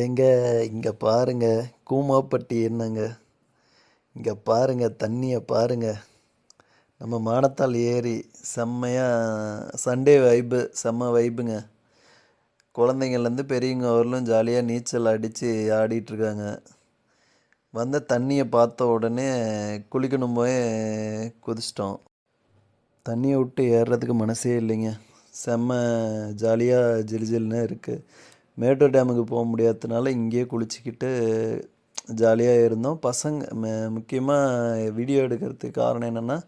ஏங்க இங்கே பாருங்க கூமாப்பட்டி என்னங்க? இங்கே பாருங்க தண்ணியை பாருங்க. நம்ம மானத்தால் ஏரி செம்மையாக சண்டே வைப்பு செம்ம வைப்புங்க குழந்தைங்கள்லேருந்து பெரியவங்க வரலும் ஜாலியாக நீச்சல் அடித்து ஆடிட்டுருக்காங்க. வந்த தண்ணியை பார்த்த உடனே குளிக்கணும் போய் குதிச்சிட்டோம். தண்ணியை விட்டு ஏறுறதுக்கு மனசே இல்லைங்க. செம்ம ஜாலியாக ஜில் ஜிலுன்னு இருக்குது மேட்டூர் டேமுக்கு போக முடியாததுனால இங்கேயே குளிச்சுக்கிட்டு ஜாலியாக இருந்தோம். பசங்க முக்கியமாக வீடியோ எடுக்கிறதுக்கு காரணம் என்னென்னா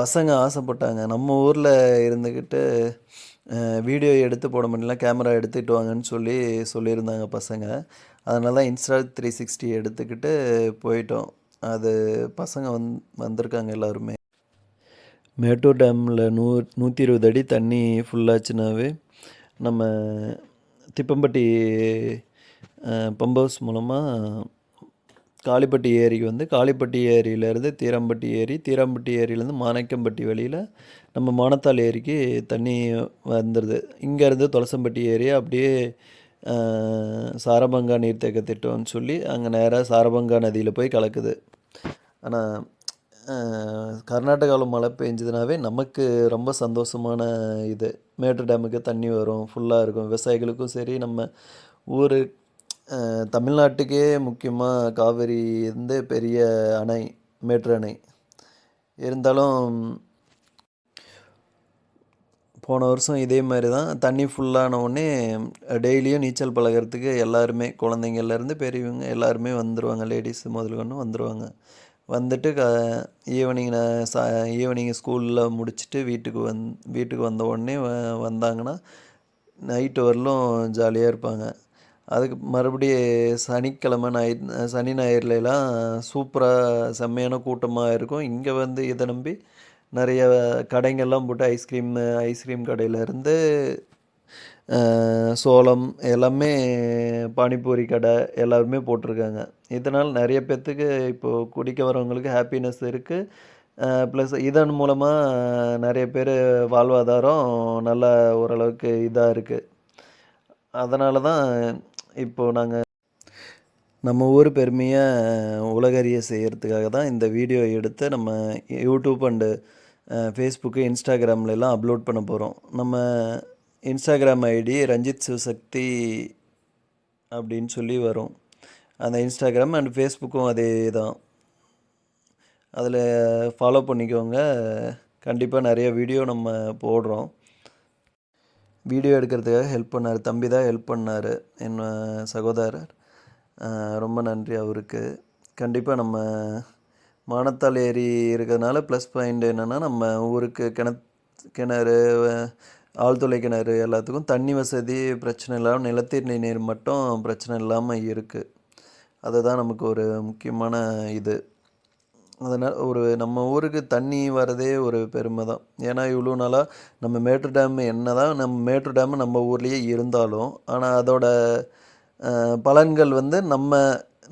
பசங்க ஆசைப்பட்டாங்க. நம்ம ஊரில் இருந்துக்கிட்டு வீடியோ எடுத்து போட முடியல கேமரா எடுத்துகிட்டு வாங்கன்னு சொல்லி சொல்லியிருந்தாங்க பசங்க. அதனால தான் இன்ஸ்டா த்ரீ சிக்ஸ்டி எடுத்துக்கிட்டு போயிட்டோம். அது பசங்க வந் வந்திருக்காங்க எல்லாருமே. மேட்டூர் டேமில் நூ நூற்றி இருபது அடி தண்ணி ஃபுல்லாச்சுனாவே நம்ம திப்பம்பட்டி பம்பவுஸ் மூலமாக காளிப்பட்டி ஏரிக்கு வந்து காளிப்பட்டி ஏரியிலேருந்து தீரம்பட்டி ஏரி தீரம்பட்டி ஏரியிலேருந்து மாணிக்கம்பட்டி வழியில் நம்ம மானத்தாள் ஏரிக்கு தண்ணி வந்துடுது இங்கேருந்து துளசம்பட்டி ஏரி அப்படியே சாரபங்கா நீர்த்தேக்க திட்டம்னு சொல்லி அங்கே நேராக சாரபங்கா நதியில் போய் கலக்குது. ஆனால் கர்நாடகாவில் மழை பெஞ்சதுனாவே நமக்கு ரொம்ப சந்தோஷமான இது. மேட்டூர் டேமுக்கு தண்ணி வரும் ஃபுல்லாக இருக்கும். விவசாயிகளுக்கும் சரி நம்ம ஊர் தமிழ்நாட்டுக்கே முக்கியமாக காவேரி வந்து பெரிய அணை மேட்டூர் அணை. இருந்தாலும் போன வருஷம் இதே மாதிரி தான். தண்ணி ஃபுல்லான உடனே டெய்லியும் நீச்சல் பழகிறதுக்கு எல்லாருமே குழந்தைங்கள்லேருந்து பெரியவங்க எல்லாருமே வந்துடுவாங்க லேடிஸ் முதல் கொண்டு வந்துடுவாங்க வந்துட்டு க ஈவினிங் சா ஈவினிங் ஸ்கூலில் முடிச்சுட்டு வீட்டுக்கு வந் வீட்டுக்கு வந்த உடனே வந்தாங்கன்னா நைட்டு வரலும் ஜாலியாக இருப்பாங்க. அதுக்கு மறுபடியும் சனிக்கிழமை ஞாயிறு சனி ஞாயிறுலலாம் சூப்பராக செம்மையான கூட்டமாக இருக்கும். இங்கே வந்து இதை நம்பி நிறைய கடைங்கள்லாம் போட்டு ஐஸ்கிரீம் ஐஸ்கிரீம் கடையிலேருந்து சோளம் எல்லாமே பானிபூரி கடை எல்லாருமே போட்டிருக்காங்க இதனால் நிறைய பேர்த்துக்கு இப்போது குடிக்க வரவங்களுக்கு ஹாப்பினஸ் இருக்குது ப்ளஸ் இதன் மூலமாக நிறைய பேர் வாழ்வாதாரம் நல்லா ஓரளவுக்கு இதாக இருக்குது அதனால தான் இப்போது நாங்கள் நம்ம ஊர் பெருமையை உலகறிய செய்கிறதுக்காக தான் இந்த வீடியோ எடுத்து நம்ம யூடியூப் அண்டு ஃபேஸ்புக்கு இன்ஸ்டாகிராம்லலாம் அப்லோட் பண்ண போகிறோம் நம்ம இன்ஸ்டாகிராம் ஐடி ரஞ்சித் சிவசக்தி அப்படின்னு சொல்லி வரும். அந்த இன்ஸ்டாகிராம் அண்ட் ஃபேஸ்புக்கும் அதே தான். அதில் ஃபாலோ பண்ணிக்கோங்க. கண்டிப்பாக நிறைய வீடியோ நம்ம போடுறோம். வீடியோ எடுக்கிறதுக்காக ஹெல்ப் பண்ணார். தம்பி தான் ஹெல்ப் பண்ணார். என் சகோதரர். ரொம்ப நன்றி அவருக்கு. கண்டிப்பாக நம்ம மானத்தால் ஏரி இருக்கிறதுனால ப்ளஸ் பாயிண்ட் என்னென்னா நம்ம ஊருக்கு கிண கிணறு ஆழ்துளை கிணறு எல்லாத்துக்கும் தண்ணி வசதி பிரச்சனை இல்லாமல் நிலத்தடி நீர் மட்டும் பிரச்சனை இல்லாமல் இருக்குது அதுதான் நமக்கு ஒரு முக்கியமான இது. அதனால் ஒரு நம்ம ஊருக்கு தண்ணி வரதே ஒரு பெருமை தான். ஏன்னா இவ்வளோ நாளாக நம்ம மேட்டூர் டேம் என்ன தான் நம்ம மேட்டூர் டேம் நம்ம ஊர்லேயே இருந்தாலும் ஆனால் அதோட பலன்கள் வந்து நம்ம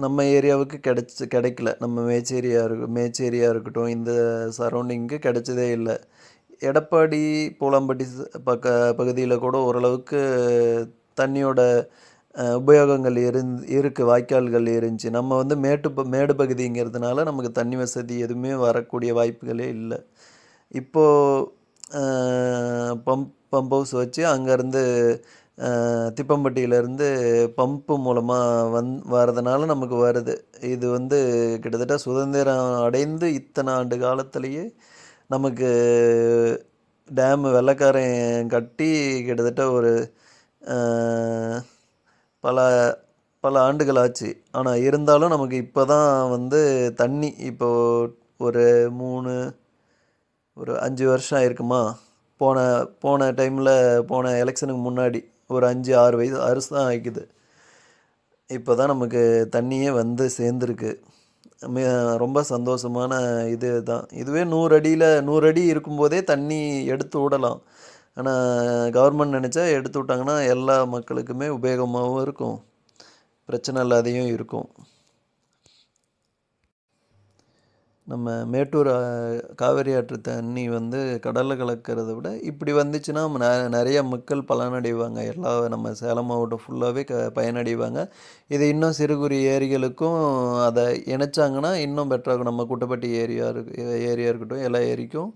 நம்ம ஏரியாவுக்கு கிடச்சி கிடைக்கல. நம்ம மேச்சேரியாக இருக்கு மேச்சேரியாக இருக்கட்டும் இந்த சரௌண்டிங்க்கு கிடைச்சதே இல்லை. எடப்பாடி பூலாம்பட்டி பக்க பகுதியில் கூட ஓரளவுக்கு தண்ணியோட உபயோகங்கள் இருந் இருக்குது வாய்க்கால்கள் இருந்துச்சு நம்ம வந்து மேட்டு மேடு பகுதிங்கிறதுனால நமக்கு தண்ணி வசதி எதுவுமே வரக்கூடிய வாய்ப்புகளே இல்லை. இப்போது பம்ப் பம்ப் ஹவுஸ் வச்சு அங்கேருந்து திப்பம்பட்டியிலேருந்து பம்பு மூலமாக வந் வரதுனால நமக்கு வருது. இது வந்து கிட்டத்தட்ட சுதந்திரம் அடைந்து இத்தனை ஆண்டு காலத்திலேயே நமக்கு டேமு வெள்ளக்காரன் கட்டி கிட்டத்தட்ட ஒரு பல பல ஆண்டுகள் ஆச்சு. ஆனால் இருந்தாலும் நமக்கு இப்போ தான் வந்து தண்ணி இப்போது ஒரு மூணு ஒரு அஞ்சு வருஷம் இருக்குமா போன போன டைமில் போன எலெக்ஷனுக்கு முன்னாடி ஒரு அஞ்சு ஆறு வயது அரிசி தான் ஆகிக்குது இப்போ தான் நமக்கு தண்ணியே வந்து சேர்ந்துருக்கு. ரொம்ப சந்தோஷமான இது தான். இதுவே நூறு அடியில் நூறு அடி இருக்கும்போதே தண்ணி எடுத்து விடலாம். ஆனால் கவர்மெண்ட் நினச்சா எடுத்து விட்டாங்கன்னா எல்லா மக்களுக்குமே உபயோகமாகவும் இருக்கும். பிரச்சனை இல்லாதையும் இருக்கும். நம்ம மேட்டூர் காவேரி ஆற்று தண்ணி வந்து கடலில் கலக்கிறத விட இப்படி வந்துச்சுன்னா ந நிறைய மக்கள் பலனடைவாங்க. எல்லா நம்ம சேலம் மாவட்டம் ஃபுல்லாகவே க பயனடைவாங்க. இது இன்னும் சிறு குறு ஏரிகளுக்கும் அதை இணைச்சாங்கன்னா இன்னும் பெட்டராக இருக்கும். நம்ம குட்டப்பட்டி ஏரியா இருக்கு ஏரியா இருக்கட்டும், எல்லா ஏரிக்கும்